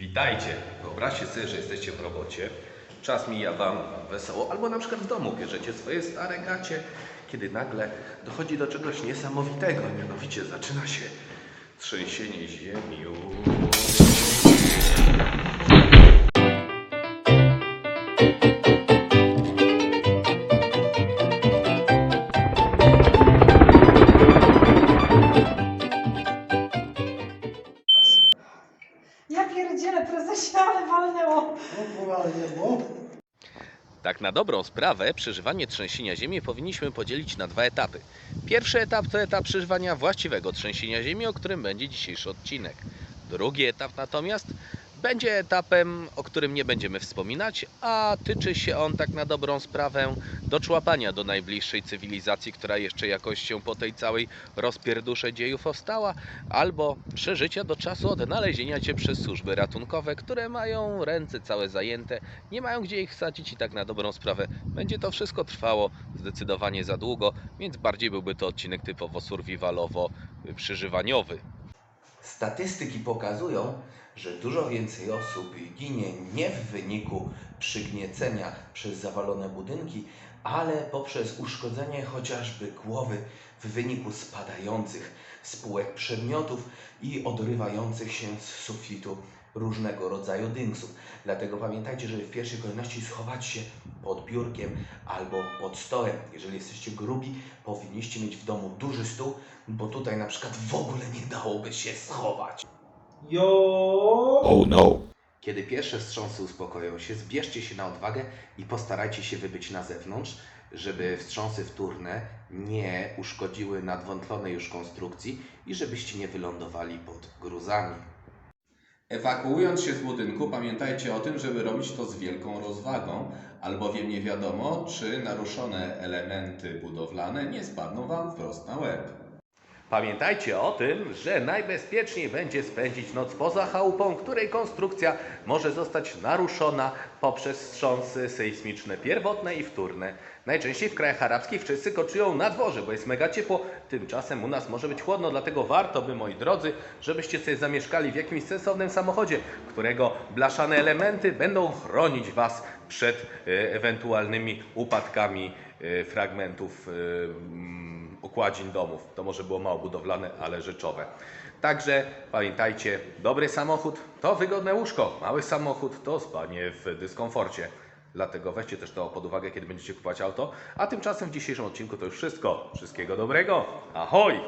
Witajcie! Wyobraźcie sobie, że jesteście w robocie. Czas mija Wam wesoło, albo na przykład w domu bierzecie swoje stare gacie, kiedy nagle dochodzi do czegoś niesamowitego, mianowicie zaczyna się trzęsienie ziemi. Prezesie, ale walnęło. No bo Tak na dobrą sprawę przeżywanie trzęsienia ziemi powinniśmy podzielić na dwa etapy. Pierwszy etap to etap przeżywania właściwego trzęsienia ziemi, o którym będzie dzisiejszy odcinek. Drugi etap natomiast będzie etapem, o którym nie będziemy wspominać, a tyczy się on tak na dobrą sprawę doczłapania do najbliższej cywilizacji, która jeszcze jakoś się po tej całej rozpierdusze dziejów powstała, albo przeżycia do czasu odnalezienia cię przez służby ratunkowe, które mają ręce całe zajęte nie mają gdzie ich wsadzić i tak na dobrą sprawę będzie to wszystko trwało zdecydowanie za długo, więc bardziej byłby to odcinek typowo survivalowo-przeżywaniowy. Statystyki pokazują, że dużo więcej osób ginie nie w wyniku przygniecenia przez zawalone budynki, ale poprzez uszkodzenie chociażby głowy w wyniku spadających spółek przedmiotów i odrywających się z sufitu różnego rodzaju dynksów. Dlatego pamiętajcie, żeby w pierwszej kolejności schować się pod biurkiem albo pod stołem. Jeżeli jesteście grubi, powinniście mieć w domu duży stół, bo tutaj na przykład w ogóle nie dałoby się schować. jo. Kiedy pierwsze wstrząsy uspokoją się, zbierzcie się na odwagę i postarajcie się wybyć na zewnątrz, żeby wstrząsy wtórne nie uszkodziły nadwątlonej już konstrukcji i żebyście nie wylądowali pod gruzami. Ewakuując się z budynku, pamiętajcie o tym, żeby robić to z wielką rozwagą, albowiem nie wiadomo, czy naruszone elementy budowlane nie spadną Wam wprost na łeb. Pamiętajcie o tym, że najbezpieczniej będzie spędzić noc poza chałupą, której konstrukcja może zostać naruszona poprzez wstrząsy sejsmiczne pierwotne i wtórne. Najczęściej w krajach arabskich wszyscy koczują na dworze, bo jest mega ciepło, tymczasem u nas może być chłodno, dlatego warto by, moi drodzy, żebyście sobie zamieszkali w jakimś sensownym samochodzie, którego blaszane elementy będą chronić Was przed e, ewentualnymi upadkami e, fragmentów e, okładzin domów. To może było mało budowlane, ale rzeczowe. Także pamiętajcie, dobry samochód to wygodne łóżko, mały samochód to spanie w dyskomforcie. Dlatego weźcie też to pod uwagę, kiedy będziecie kupować auto. A tymczasem w dzisiejszym odcinku to już wszystko. Wszystkiego dobrego. Ahoj!